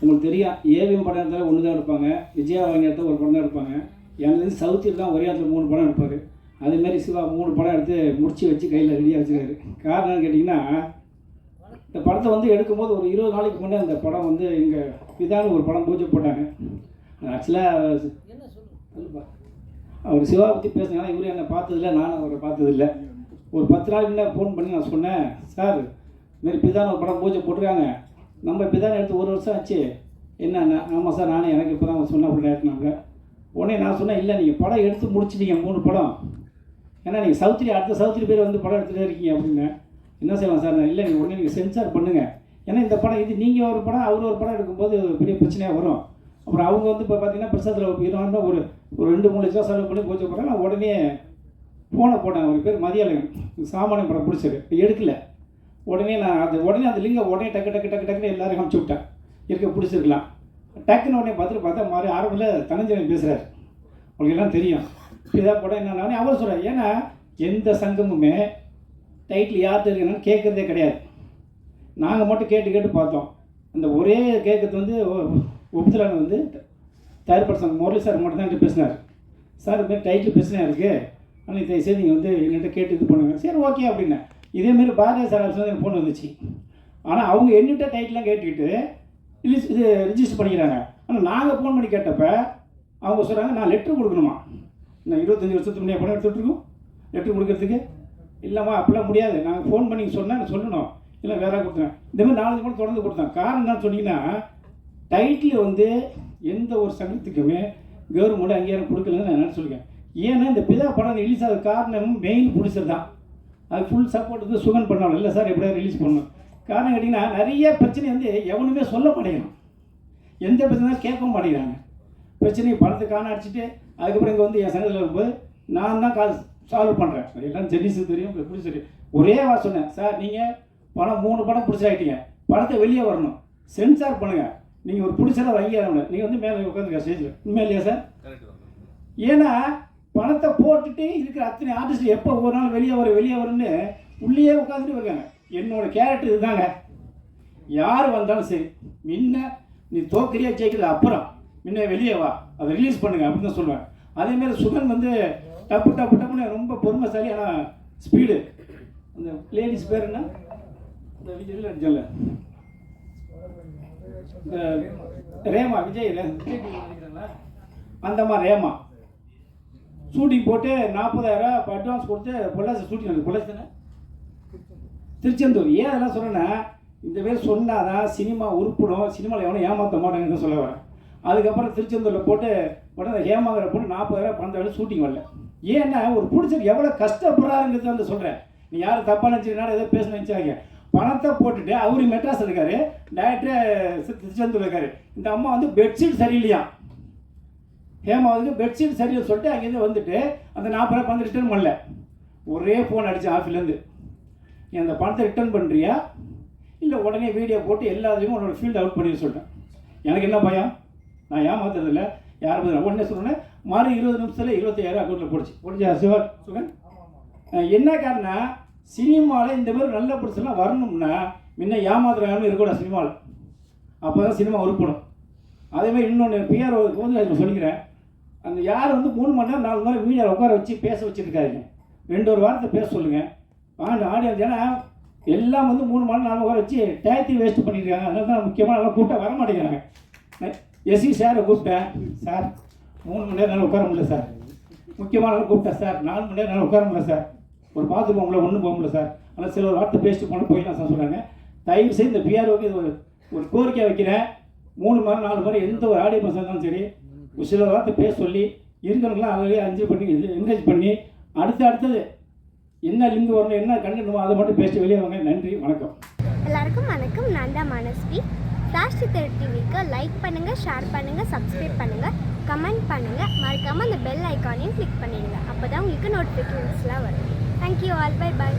உங்களுக்கு தெரியும் ஏவிஎம் படம் எடுத்தாலும் ஒன்று தான் எடுப்பாங்க விஜயா வாங்கி எடுத்தால் ஒரு படம் தான் எடுப்பாங்க. எனக்கு வந்து சவுத்தில் தான் ஒரே இடத்துல மூணு படம் எடுப்பார். அதேமாரி சிவா மூணு படம் எடுத்து முடிச்சு வச்சு கையில் ரெடியாக வச்சுருக்காரு காரணம் கேட்டிங்கன்னா இந்த படத்தை வந்து எடுக்கும்போது ஒரு இருபது நாளைக்கு முன்னே அந்த படம் வந்து இங்கே இதான ஒரு படம் பூஜை போட்டாங்க. ஆக்சுவலாக அவர் சிவா பற்றி பேசுனாங்க இவரு என்னை பார்த்ததில்ல நானும் அவரை பார்த்ததில்ல. ஒரு பத்து நாள் முன்னே ஃபோன் பண்ணி நான் சொன்னேன் சார் இதுமாரி பிதான ஒரு படம் பூஜை போட்டிருக்காங்க. நம்ம பிதான எடுத்து ஒரு வருஷம் ஆச்சு. என்ன ஆமாம் சார் நானும் எனக்கு இப்போ தான் சொன்ன அப்படி எடுத்துனாங்க உடனே நான் சொன்னேன் இல்லை நீங்கள் படம் எடுத்து முடிச்சிட்டீங்க மூணு படம். ஏன்னா நீங்கள் சவுத்ரி அடுத்த சவுத்ரி பேர் வந்து படம் எடுத்துகிட்டே இருக்கீங்க அப்படின்னு. என்ன செய்யலாம் சார் நான் இல்லை நீங்கள் உடனே நீங்கள் சென்சார் பண்ணுங்கள் ஏன்னா இந்த படம் இது நீங்கள் ஒரு படம் அவர் ஒரு படம் எடுக்கும்போது பெரிய பிரச்சனையாக வரும். அப்புறம் அவங்க வந்து இப்போ பார்த்தீங்கன்னா பிரசாத்தில் இருந்தால் ஒரு ஒரு ரெண்டு மூணு லட்சம் செலவு பண்ணி பூஜை போகிறாங்க உடனே ஃபோனை போட்டேன். ஒரு பேர் மதியாளன். சாமானிய படம் பிடிச்சது. எடுக்கலை. உடனே நான் அது உடனே அந்த லிங்கை உடனே டக்கு டக்கு டக்கு டக்குன்னு எல்லாரும் அமுச்சு விட்டேன். இருக்க பிடிச்சிருக்கலாம். டக்குன்னு உடனே பார்த்துட்டு பார்த்தா மாதிரி ஆரம்பத்தில் தனஞ்சயன் பேசுகிறார் உங்களுக்கு எல்லாம் தெரியும். இதாக போட என்னன்னா அவர் சொல்கிறார் ஏன்னா எந்த சங்கமுமே டைட்டில் யார் தெரியுங்கன்னு கேட்குறதே கிடையாது. நாங்கள் மட்டும் கேட்டு கேட்டு பார்த்தோம். அந்த ஒரே கேட்கறது வந்து ஒப்புதலான வந்து தயார்பட சங்கம். முரளி சார் மட்டும் தான் பேசினார். சார் இது மாதிரி டைட்டில் பிரச்சனையாக இருக்குது ஆனால் இதை சரி நீங்கள் வந்து என்கிட்ட கேட்டு இது பண்ணுங்க. சரி ஓகே அப்படின்னேன். இதேமாரி பாரதிய சார் ஆஃபீஸில் எனக்கு ஃபோன் வந்துச்சு. ஆனால் அவங்க என்கிட்ட டைட்டிலாம் கேட்டுக்கிட்டு ரிலீஸ் இது ரிஜிஸ்டர் பண்ணிக்கிறாங்க. ஆனால் நாங்கள் ஃபோன் பண்ணி கேட்டப்ப அவங்க சொல்கிறாங்க நான் லெட்ரு கொடுக்கணுமா? நான் இருபத்தஞ்சி வருஷத்துக்கு முன்னே பணம் எடுத்துகிட்ருக்கோம் லெட்ரு கொடுக்கறதுக்கு. இல்லைம்மா அப்படிலாம் முடியாது. நாங்கள் ஃபோன் பண்ணி சொன்னால் நான் சொல்லணும். இல்லை வேற கொடுத்தேன். இந்த மாதிரி நாலஞ்சு கூட தொடர்ந்து கொடுத்தேன். காரணம் தான் சொன்னீங்கன்னா டைட்டில் வந்து எந்த ஒரு சங்கத்துக்குமே கவர்மெண்ட் அங்கீகாரம் கொடுக்கலன்னு நான் என்ன சொல்லியிருக்கேன் ஏன்னா இந்த பிதா படம் ரிலீஸ் ஆக காரணமும் மெயின் ப்ரொடியூசர் தான் அது ஃபுல் சப்போர்ட் வந்து சுகன் பண்ணணும் இல்லை சார் எப்படியா ரிலீஸ் பண்ணணும். காரணம் கேட்டிங்கன்னா நிறைய பிரச்சனை வந்து எவனுமே சொல்ல மாட்டேங்கிறான். எந்த பிரச்சனையும் கேட்க மாட்டேங்கிறாங்க. பிரச்சனையை பணத்தை காண அடிச்சுட்டு அதுக்கப்புறம் இங்கே வந்து என் சங்கத்தில் வரும்போது நான் தான் காசு சால்வ் பண்ணுறேன் எல்லாம் ஜென்னிஸுக்கு தெரியும் ப்ரொடியூசர் ஒரே வா சொன்னேன். சார் நீங்கள் படம் மூணு படம் பிடிச்சாயிட்டீங்க படத்தை வெளியே வரணும். சென்சார் பண்ணுங்கள் நீங்கள் ஒரு பிடிச்சதை வாங்கிடணும் நீங்கள் வந்து மேலே உட்காந்துருக்க ஸ்டேஜில் உண்மையா இல்லையா சார் ஏன்னா பணத்தை போட்டுட்டு இருக்கிற அத்தனை ஆர்டிஸ்ட் எப்போ ஒரு நாள் வெளியே வர வெளியே வரும்னு உள்ளேயே உட்காந்துட்டு இருக்காங்க. என்னோட கேரக்டர் இதுதாங்க. யார் வந்தாலும் சரி முன்ன நீ தோக்கரியா ஜெயிக்கிறது அப்புறம் முன்ன வெளியே வா அதை ரிலீஸ் பண்ணுங்க அப்படின்னு தான் சொல்லுவேன். அதேமாரி சுகன் வந்து டப்பு டப்பு டப்புன்னு ரொம்ப பொறுமைசாலி ஆனால் ஸ்பீடு அந்த லேடிஸ் பேர் என்ன? இந்த விஜயில் அடிச்சல இந்த ரேமா விஜய் ரே- விஜய் அந்த மாதிரி ரேமா. ஷூட்டிங் போட்டு நாற்பதாயிரம் அட்வான்ஸ் கொடுத்து பொள்ளாச்சி ஷூட்டிங் நடக்குது. பொள்ளாச்சி தானே? திருச்செந்தூர். ஏன் அதெல்லாம் சொன்னேன்னா இந்த பேர் சொன்னாதான் சினிமா உருப்படும். சினிமாவில் எவனும் ஏமாற்ற மாட்டாங்கன்னு சொல்ல வரேன். அதுக்கப்புறம் திருச்செந்தூரில் போட்டு உடனே ஹேமாங்கிற போட்டு நாற்பதாயிரம் பன்னெண்டாயிரம் ஷூட்டிங் வரல. ஏன்னா ஒரு பிடிச்சது எவ்வளோ கஷ்டப்படுறாருங்கிறது வந்து சொல்கிறேன் நீ யாரும் தப்பாக நினச்சிருந்தா ஏதோ பேச நினச்சாங்க. பணத்தை போட்டுட்டு அவரு மெட்ராஸ் இருக்காரு. டேரக்டர் திருச்செந்தூர் இருக்காரு. இந்த அம்மா வந்து பெட்ஷீட் சரியில்லையா ஹேமா பெட்ஷீட் சரியில்லை சொல்லிட்டு அங்கேருந்து வந்துட்டு அந்த நாற்பது ரூபா பணத்தை ரிட்டர்ன் பண்ணல. ஒரே ஃபோன் அடிச்சு ஆஃபீஸ்லேருந்து நீ அந்த பணத்தை ரிட்டர்ன் பண்ணுறியா இல்லை உடனே வீடியோ போட்டு எல்லாத்தையும் உன்னோட ஃபீல்டு அவுட் பண்ணி சொல்லிட்டேன். எனக்கு என்ன பயம்? நான் ஏமாத்துறதில்ல யார் பதில்? உடனே சொன்னேன் மறு இருபது நிமிஷத்தில் இருபத்தாயிரம் அக்கௌண்ட்டில் போடுச்சு. போடுச்சா சிவா? சுகன்? என்ன காரணம் சினிமாவில் இந்த மாதிரி நல்ல படத்துலாம் வரணும்னா முன்ன ஏமாத்துறாங்கன்னு இருக்கக்கூடாது சினிமாவில் அப்போ தான் சினிமா உருப்படும். அதேமாதிரி இன்னொன்று பிஆர் வந்து சொல்லிக்கிறேன் அந்த யார் வந்து மூணு மணி நேரம் நாலு மணி நேரம் உட்கார வச்சு பேச வச்சுருக்காருங்க ரெண்டு ஒரு வாரத்தை பேச சொல்லுங்கள் ஆண்டு ஆடியன்ஸ் ஏன்னா எல்லாம் வந்து மூணு மணி நேரம் நாலு உட்கார வச்சு டயத்தையும் வேஸ்ட் பண்ணியிருக்காங்க அதனால தான் முக்கியமாக நல்லா கூப்பிட்டா வர மாட்டேங்கிறாங்க. எஸ்சி சாரை கூப்பிட்டேன். சார் மூணு மணி நேரம் நல்லா உட்கார முடியல சார் முக்கியமான நல்லா கூப்பிட்டேன் சார் நாலு மணி நேரம் நல்லா உட்கார முடியல சார் ஒரு பாத்ரூம் உங்களை ஒன்றும் போக முடியல சார் ஆனால் சில ஒரு வார்த்தை பேசிட்டு போனால் போயிடலாம் சார் சொல்கிறாங்க தயவு செய்து இந்த பிஆர்ஓக்கு இது ஒரு ஒரு கோரிக்கை வைக்கிறேன். மூணு மணி நாலு மணி எந்த ஒரு ஆடியோ பஸ் இருந்தாலும் சரி ஒரு சில வார்த்தை பேச சொல்லி இருக்கிறவங்களாம் அதிலே அஞ்சு பண்ணி என்கரேஜ் பண்ணி அடுத்து அடுத்தது என்ன லிங்க் வரணும் என்ன கண்டென்ட் அதை மட்டும் பேசி வெளியே வாங்க. நன்றி வணக்கம். எல்லாருக்கும் வணக்கம். நான் தான் மனஸ்வி. ஃப்ளாஷ் சித்தர் டிவிக்கு லைக் பண்ணுங்கள் ஷேர் பண்ணுங்கள் சப்ஸ்கிரைப் பண்ணுங்கள் கமெண்ட் பண்ணுங்கள் மறக்காமல் அந்த பெல் ஐக்கானையும் கிளிக் பண்ணிடுங்க. அப்போ தான் உங்களுக்கு நோட்டிஃபிகேஷன்ஸ்லாம் வரும். Thank you all by by